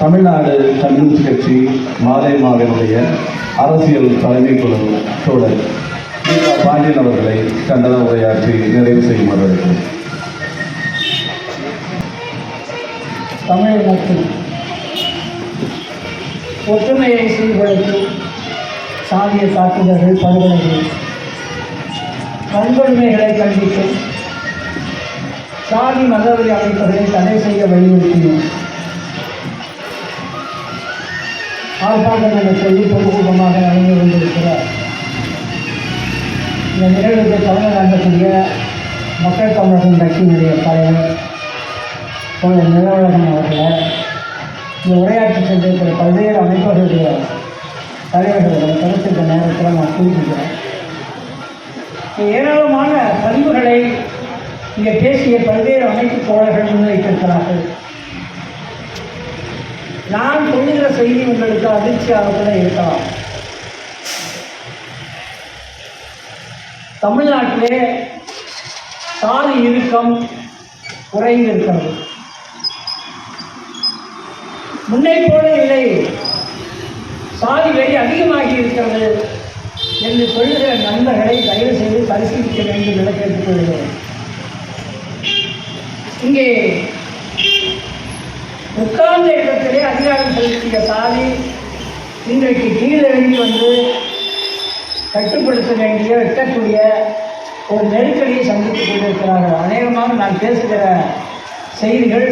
Tamil Nadu communist கட்சி மாலைமாவினுடைய அரசியல் தலைமை குழு தோழர் கீதா பாண்டியன் அவர்களை கண்டன உரையாற்றி நிறைவு செய்யுமாறு தமிழக ஒற்றுமையை சீர்குலைக்கும் சாதிய தாக்குதல்கள் படுகொலைகள் வன்கொடுமைகளை கண்டித்தும் சாதி மதவெறி அமைப்புகளை தடை செய்ய வலியுறுத்தினோம். ஆர்ப்பாட்டம் நாங்கள் சொல்லி பொதுக்கூட்டமாக நடந்து கொண்டிருக்கிறோம் இந்த நிகழ்வுக்கு தலைமை நடக்கக்கூடிய மக்கள் தமிழகம் கட்சியினுடைய தலைவர் தோழர் நிலவழகன் அவர்களை இந்த உரையாற்றி சென்றிருக்கிற பல்வேறு அமைப்புகளுடைய தலைவர்களுடைய கருத்துக்க நேரத்தில் நான் குறிப்பிக்கிறேன் ஏராளமான பதிவுகளை இங்கே பேசிய பல்வேறு அமைப்பு தோழர்கள் முன்வைத்திருக்கிறார்கள். நான் சொல்லுகிற செய்தி உங்களுக்கு அதிர்ச்சியாக கூட இருக்கலாம். தமிழ்நாட்டிலே சாதி இறுக்கம் குறைந்திருக்கிறது. முன்னை போல இல்லை. சாதி வெறி அதிகமாகி இருக்கிறது என்று சொல்லுகிற நண்பர்களை தயவு செய்து பரிசீலிக்க வேண்டும் என கேட்டுக்கொள்கிறேன். இங்கே உட்கார்ந்த இடத்திலே அதிகாரம் செலுத்திய சாதி இன்றைக்கு கீழிறங்கி வந்து கட்டுப்படுத்த வேண்டிய வெட்டக்கூடிய ஒரு நெருக்கடியை சந்தித்துக் கொண்டிருக்கிறார்கள். அநேகமாக நான் பேசுகிற செய்திகள்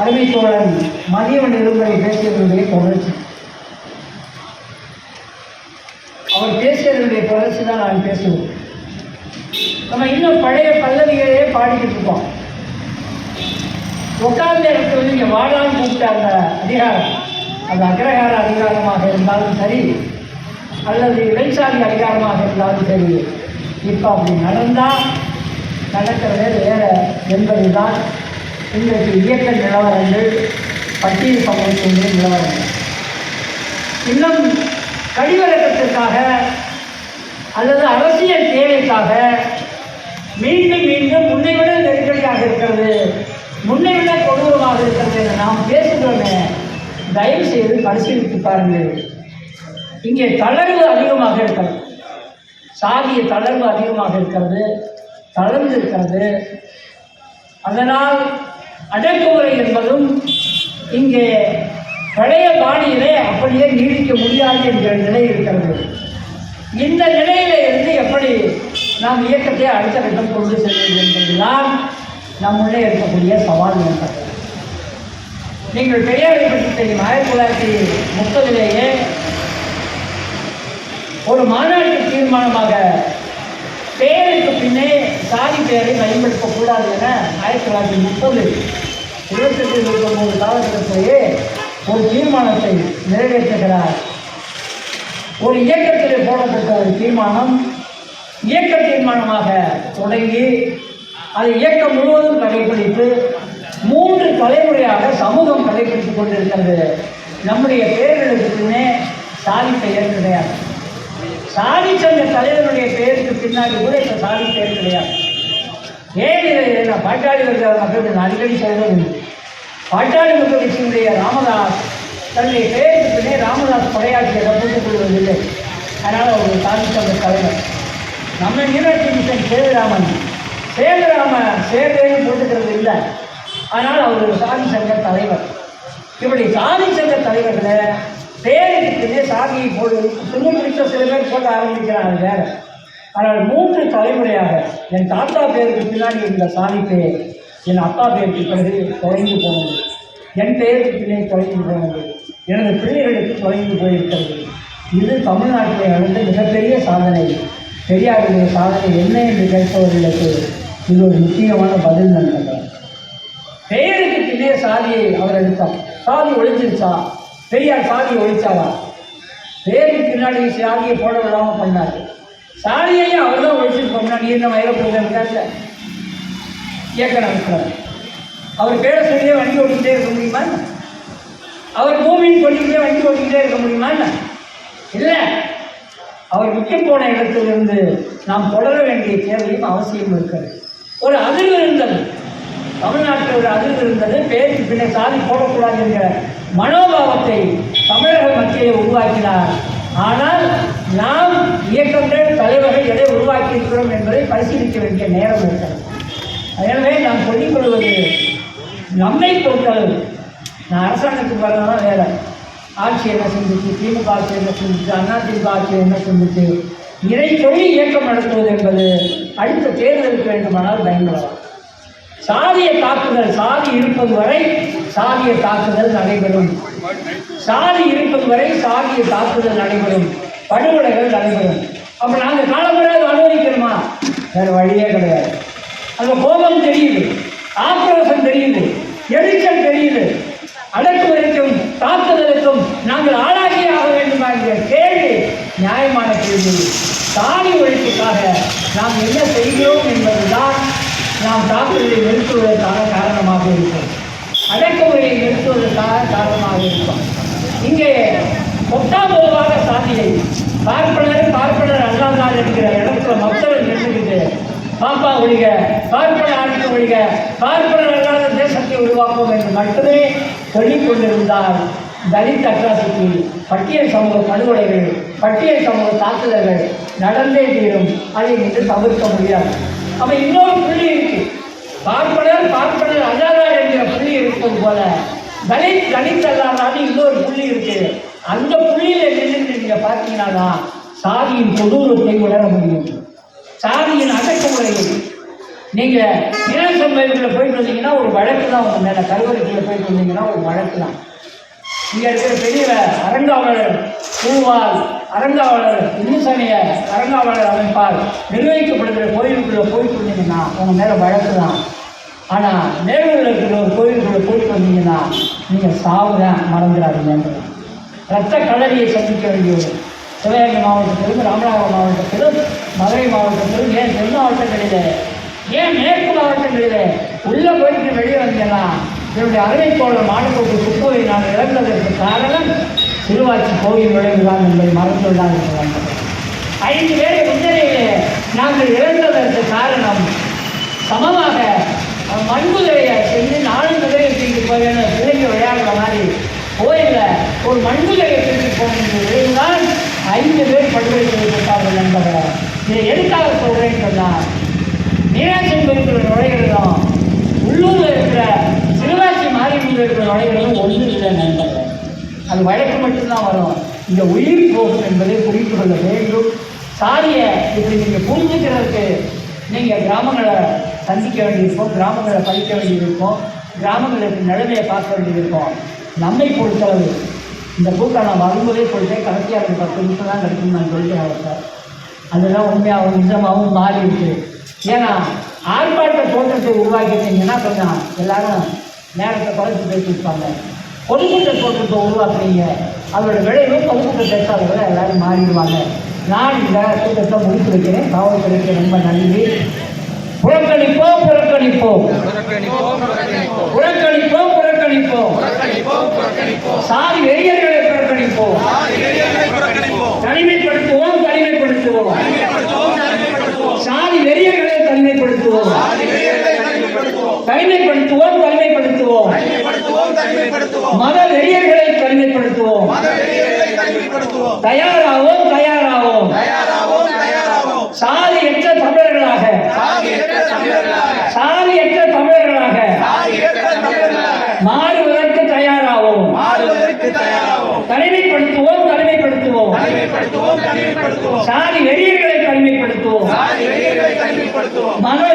அருமை தோழன் மதியவன் இருமுறை பேசியவர்களுடைய தொடர்ச்சி. அவர் பேசியதனுடைய தொடர்ச்சி தான் நான் பேசுவோம் நம்ம இன்னும் பழைய பல்லவிகளே பாடிக்கிட்டு இருக்கோம். உட்கார்ந்த இடத்துல நீங்கள் வாழான்னு கூப்பிட்ட அந்த அதிகாரம். அது அக்ரஹார அதிகாரமாக இருந்தாலும் சரி அல்லது இடைச்சாதி அதிகாரமாக இருந்தாலும் சரி இப்போ அப்படி நடந்தால் நடக்கிறதே வேறு என்பது தான் இன்றைக்கு இயக்க நிலவரங்கள் பட்டியல் சமூகத்தினுடைய நிலவரங்கள். இன்னும் கழிவரக்கத்திற்காக அல்லது அரசியல் தேவைக்காக மீண்டும் மீண்டும் முன்னை விட நெருக்கடியாக இருக்கிறது. முன்னே விட கொடூரமாக இருக்கிறது என நாம் பேசுகிறோமே. தயவு செய்து பரிசீலித்து பாருங்கள். இங்கே தளர்வு அதிகமாக இருக்கிறது. சாதிய தளர்வு அதிகமாக இருக்கிறது. தளர்ந்து இருக்கிறது. அதனால் அடக்குமுறை என்பதும் இங்கே பழைய பாணியிலே அப்படியே நீடிக்க முடியாது என்கிற நிலை இருக்கிறது. இந்த நிலையில இருந்து எப்படி நாம் இயக்கத்தை அடுத்த கட்டம் கொண்டு செல்வது என்பதுதான் நம்முள்ளே இருக்கக்கூடிய சவால் என்பது நீங்கள் பெரியாரை பற்றி தெரியும். ஆயிரத்தி தொள்ளாயிரத்தி முப்பதிலேயே ஒரு மாநாட்டு தீர்மானமாக பெயருக்கு பின்னே சாதி பெயரை பயன்படுத்தக்கூடாது என ஆயிரத்தி தொள்ளாயிரத்தி முப்பது இருபத்தெட்டு இருபத்தொம்போது காலகட்டத்திலேயே ஒரு தீர்மானத்தை நிறைவேற்றுகிறார். ஒரு இயக்கத்திலே போடப்பட்ட ஒரு தீர்மானம் இயக்க தீர்மானமாக தொடங்கி அதை இயக்கம் முழுவதும் கடைபிடித்து மூன்று தலைமுறையாக சமூகம் கடைபிடித்துக் கொண்டிருக்கிறது. நம்முடைய பெயர்களுக்கு பின்னே சாதி பெயர் கிடையாது. சாதி சங்க தலைவருடைய பெயருக்கு பின்னாடி கூட இப்போ சாதி பெயர் கிடையாது. ஏன் இதை? நான் பாட்டாளி வருகிற மக்களுக்கு நான் அடிக்கடி சொல்வது பாட்டாளி மக்கள் கட்சியினுடைய ராமதாஸ் தன்னுடைய பெயருக்கு பின்னே ராமதாஸ் படையாட்சியை போட்டுக் கொள்வதில்லை அதனால் ஒரு சாதி சங்க தலைவர். நம்ம நீராட்சி மிஷன் சேதுராமன் சேதுராம சேதேன்னு போட்டுக்கிறது இல்லை. ஆனால் அவர் ஒரு சாதி சங்க தலைவர். இப்படி சாதி சங்க தலைவர்களை பேருக்கு சாதியை போடு துணி பிடித்த சில பேர் போட ஆரம்பிக்கிறாங்க வேற. ஆனால் மூன்று தலைமுறையாக என் தாத்தா பேருக்கு பின்னாடி இருந்த சாதி பேர் என் அப்பா பேருக்கு பிறகு தொலைந்து போனது. என் பெயருக்கு பின்னே தொலைந்து போனது. எனது பிள்ளைகளுக்கு தொலைந்து போயிருக்கிறது. இது தமிழ்நாட்டில் நடந்த மிகப்பெரிய சாதனை. பெரியாருடைய சாதனை என்ன என்று கேட்பவர்களுக்கு இது ஒரு முக்கியமான பதில் நண்பர்கள். பெயருக்கு பின்னே சாதியை அவர் எடுத்தார் சாதி ஒழிச்சிருச்சா பெரியார் சாதி ஒழிச்சாரா? பேருக்கு பின்னாடி சாதியை போட விடாமல் பண்ணார். சாதியையும் அவர் தான் ஒழிச்சிருப்போம்னா நீ என்ன வயல போகிறதுக்காக இயக்க அவர் பேரை சொல்லியே வண்டி ஓட்டிக்கிட்டே இருக்க முடியுமா அவர் பூமியின் சொல்லிக்கிட்டே வண்டி ஓட்டிக்கிட்டே இருக்க முடியுமா இல்லை. அவர் விட்டு போன இடத்திலிருந்து நாம் தொடர வேண்டிய தேவையும் அவசியம் இருக்கிறது. ஒரு அதிர்வு இருந்தது. தமிழ்நாட்டில் ஒரு அதிர்வு இருந்தது. பேருக்கு பின்ன சாதி போடக்கூடாது என்கிற மனோபாவத்தை தமிழக மத்தியிலே உருவாக்கினார். ஆனால் நாம் இயக்கங்கள் தலைவர்கள் எதை உருவாக்கி இருக்கிறோம் என்பதை பரிசீலிக்க வேண்டிய நேரம் இருக்கிறது. எனவே நான் சொல்லிக் கொள்வது நம்மை பொறுத்தளவு நான் அரசாங்கத்துக்கு வரதான் வேலை. ஆட்சி என்ன செஞ்சிச்சு? திமுக ஆட்சி என்ன செஞ்சுச்சு? அதிமுக ஆட்சி என்ன செஞ்சிச்சு? இதை சொல்லி இயக்கம் நடத்துவது என்பது அடுத்த தேர்தலுக்கு வேண்டுமானால் பயன்படலாம். சாதிய தாக்குதல் சாதி இருப்பது வரை சாதிய தாக்குதல் நடைபெறும். சாதி இருப்பது வரை சாதிய தாக்குதல் நடைபெறும். படுகொலைகள் நடைபெறும். அப்ப நாங்க காலமுறை அதை அனுமதிக்கணுமா வேற வழியே கிடையாது. அந்த கோபம் தெரியுது ஆக்ரோஷம் தெரியுது எரிச்சல் தெரியுது. அடக்குமுறைக்கும் தாக்குதலுக்கும் நாங்கள் ஆள் ஆக வேண்டுமா என்கிற கேள்வி முக்கியமான கேள்வி சாதி ஒழிப்புக்காக நாம் என்ன செய்கிறோம் என்பதுதான் நாம் தாக்குதலை நிறுத்துவதற்கான காரணமாக இருக்கும் அடக்குமுறையை நிறுத்துவதற்கான காரணமாக இருக்கும். இங்கே பொட்டாபோவாக சாதியை பார்ப்பனர் பார்ப்பனர் அல்லாதார் என்கிற இடத்துல மக்கள் நின்றுக்கிட்டு பாப்பா ஒழிக பார்ப்பன ஆட்சி ஒழிக பார்ப்பனர் அல்லாத தேசத்தை உருவாக்கும் என்று மட்டுமே சொல்லிக் கொண்டிருந்தால் தலித் அட்ராசிட்டி பட்டியல் சமூக படுகொலைகள் பட்டியல் சமூக தாக்குதல்கள் நடந்தே தீரும். அதை நீங்கள் தவிர்க்க முடியாது. அப்போ இன்னொரு புள்ளி இருக்கு. பார்ப்பனர் பார்ப்பனர் அல்லாதார் என்கிற புள்ளி இருப்பது போல தலித் தலித் அல்லாதான்னு இன்னொரு புள்ளி இருக்கு. அந்த புள்ளியில நின்று நீங்க பார்த்தீங்கன்னா தான் சாதியின் கொடூரத்தை உணர முடியும். சாதியின் அடக்குமுறையை. நீங்கள் இளம் பயிர்களை போயிட்டு வந்தீங்கன்னா ஒரு வழக்கு தான் உங்கள் மேலே கருவறைக்குள்ளே போயிட்டு வந்தீங்கன்னா ஒரு வழக்கு தான் இங்க இருக்கிற பெரிய அரங்காவலர் பூவால் அறங்காவலர் இந்து அரங்காவலர் அமைப்பால் நிர்வகிக்கப்படுகிற கோயிலுக்குள்ள போயிட்டு வந்தீங்கன்னா உங்க மேல வழக்கு தான். ஆனா நேரூரில் இருக்கிற ஒரு கோயிலுக்குள்ள போயிட்டு வந்தீங்கன்னா நீங்க சாவு தான் மறந்துடாதீங்க. ரத்த களரியை சந்திக்க வேண்டியது. சிவகங்கை மாவட்டத்திலும் ராமநாதபுரம் மாவட்டத்திலும் மதுரை மாவட்டத்திலும் ஏன் தென் மாவட்டங்களிலே ஏன் மேற்கு மாவட்டங்களிலே உள்ள போயிட்டு வெளியே வந்தீங்கன்னா என்னுடைய அருமை போல மாநிலத்துக்கு சுற்றுவை நான் இழந்ததற்கு காரணம் திருவாச்சி கோயில் விளைவுதான் என்பதை மறந்துள்ளார் என்று ஐந்து பேரை முன்னிலையிலே நாங்கள் இழந்ததற்கு காரணம் சமமாக அஹ், மண்குதிரையை செஞ்சு நானும் குதிரையை தூக்கி போகிறேன் பிள்ளைங்க விளையாடுற மாதிரி கோயிலில் ஒரு மண்குதிரையை தூக்கி போகின்ற விளைவுதான் ஐந்து பேர் படுகொலை செய்யப்பட்டார்கள் என்பதை இதை எதுக்காக சொல்றேன்னு சொன்னால் மீனாட்சி இருக்கிற நுழைகள் உள்ளூரில் இருக்கிற சிறுவாச்சி மாரியம்மன் இருக்கிற நுழைகிறதும் ஒன்றும் இல்லை நண்பர்கள் அது வழக்கு மட்டும்தான் வரும். இந்த உயிர் போகும் என்பதை புரிந்து கொள்ள வேண்டும். சாரியை இப்படி நீங்கள் புரிஞ்சுக்கிறதுக்கு நீங்கள் கிராமங்களை சந்திக்க வேண்டியிருக்கும் கிராமங்களை படிக்க வேண்டியிருக்கும் கிராமங்களுக்கு நிலைமையை பார்க்க வேண்டியிருக்கும் நம்மை பொறுத்தளவு இந்த பூக்கை நான் வரும்போதே சொல்லிட்டேன் கடைசியாக எனக்கு பத்து நிமிஷம் தான் கிடைக்கும் நான் சொல்லிட்டேன் அவர்கிட்ட அதெல்லாம் உண்மையாகவும் நிஜமாகவும் மாறி இருக்கு ஏன்னா ஆர்ப்பாட்ட தோற்றத்தை உருவாக்கிட்டீங்கன்னா கொஞ்சம் எல்லாரும் நேரத்தை குறைச்சி பேசியிருப்பாங்க. பொதுக்கூட்ட தோற்றத்தை உருவாக்குறீங்க. அதோட விளைவு பொதுக்கூட்ட பேசாதவர்கள் எல்லாரும் மாறிடுவாங்க. நான் இந்த கூட்டத்தை முடித்து வைக்கிறேன் காவல்துறைக்கு ரொம்ப நன்றி. புறக்கணிப்போம் புறக்கணிப்போம். புறக்கணிப்போம் புறக்கணிப்போம். சாதி வெறியர்களை புறக்கணிப்போம். தனிமைப்படுத்துவோம் தனிமைப்படுத்துவோம். சாதி வெறியர்களை தனிமைப்படுத்துவோம் தனிமைப்படுத்துவோம். தனிமைப்படுத்துவோம். மத வெறியர்களை தனிமைப்படுத்துவோம் தயாராவோம் தயாராவோம். சாதியற்ற தமிழர்களாக. சாதியற்ற தமிழர்களாக. மாறுவதற்கு தயாராவோம். தனிமைப்படுத்துவோம் தனிமைப்படுத்துவோம். சாதி வெறியர்களை தனிமைப்படுத்துவோம். மத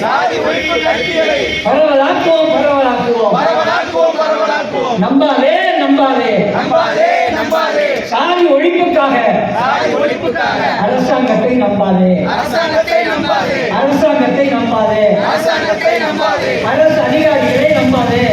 சாதி ஒழிப்பு கட்சிகளை பரவலாக்குவோம் பரவலாக்குவோம். பரவலாக்குவோம் பரவலாக்குவோம். நம்பாதே நம்பாதே. நம்பாதே நம்பாதே. சாதி ஒழிப்புக்காக சாதி அரசாங்கத்தை நம்பாதே. அரசாங்கத்தை நம்பாதே. அரசாங்கத்தை நம்பாதே. அரசாங்கத்தை நம்பாதே. அரசு அதிகாரிகளை நம்பாதே.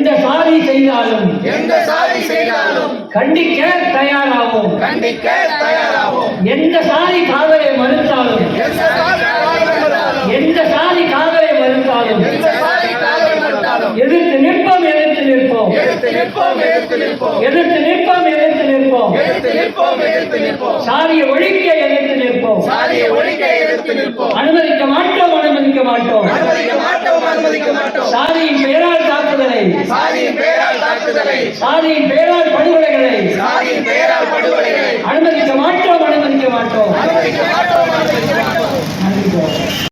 எந்த சாதி செய்தாலும் எந்த சாதி செய்தாலும் கண்டிக்க தயாராகும். கண்டிக்க தயாராகும். எந்த சாதி காதலை மறுத்தாலும் எந்த சாதி காதலை மறுத்தாலும் எதிர்த்து நிற்போம் எதிர்த்து நிற்போம். எதிர்த்து நிற்போம் எதிர்த்து நிற்போம். எதிர்த்து நிற்போம் நிற்போம் எதிர்த்து நிற்போம். சாதியை ஒழிக்க எதிர்த்து நிற்போம். சாதியை ஒழிக்க எதிர்த்து நிற்போம். அனுமதிக்க மாட்டோம் அனுமதிக்க மாட்டோம். அனுமதிக்க மாட்டோம் அனுமதிக்க மாட்டோம். சாதியின் பெயரால் தாக்குதலை. சாதியின் பெயரால் தாக்குதலை. சாதியின் பெயரால் படுகொலைகளை. சாதியின் பெயரால் படுகொலைகளை. அனுமதிக்க மாட்டோம் அனுமதிக்க மாட்டோம். அனுமதிக்க மாட்டோம் அனுமதிக்க மாட்டோம்.